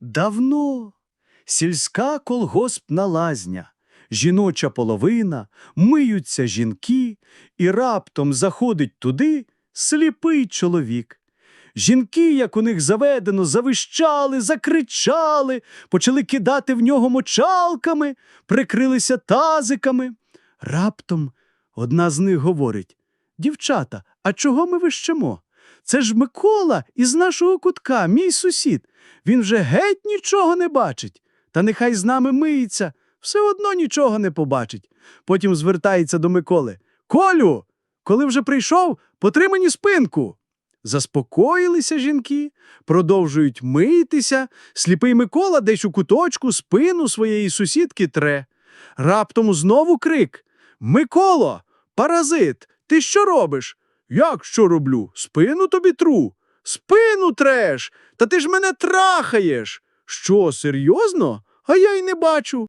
Давно сільська колгоспна лазня, жіноча половина, миються жінки, і раптом заходить туди сліпий чоловік. Жінки, як у них заведено, завищали, закричали, почали кидати в нього мочалками, прикрилися тазиками. Раптом одна з них говорить: Дівчата, а чого ми вищемо? Це ж Микола із нашого кутка, мій сусід. Він вже геть нічого не бачить. Та нехай з нами миється, все одно нічого не побачить. Потім звертається до Миколи. Колю, коли вже прийшов, потри мені спинку. Заспокоїлися жінки, продовжують митися. Сліпий Микола десь у куточку спину своєї сусідки тре. Раптом знову крик: Миколо, паразит, ти що робиш? Як що роблю? Спину тобі тру. Спину треш. Та ти ж мене трахаєш. Що, серйозно? А я й не бачу.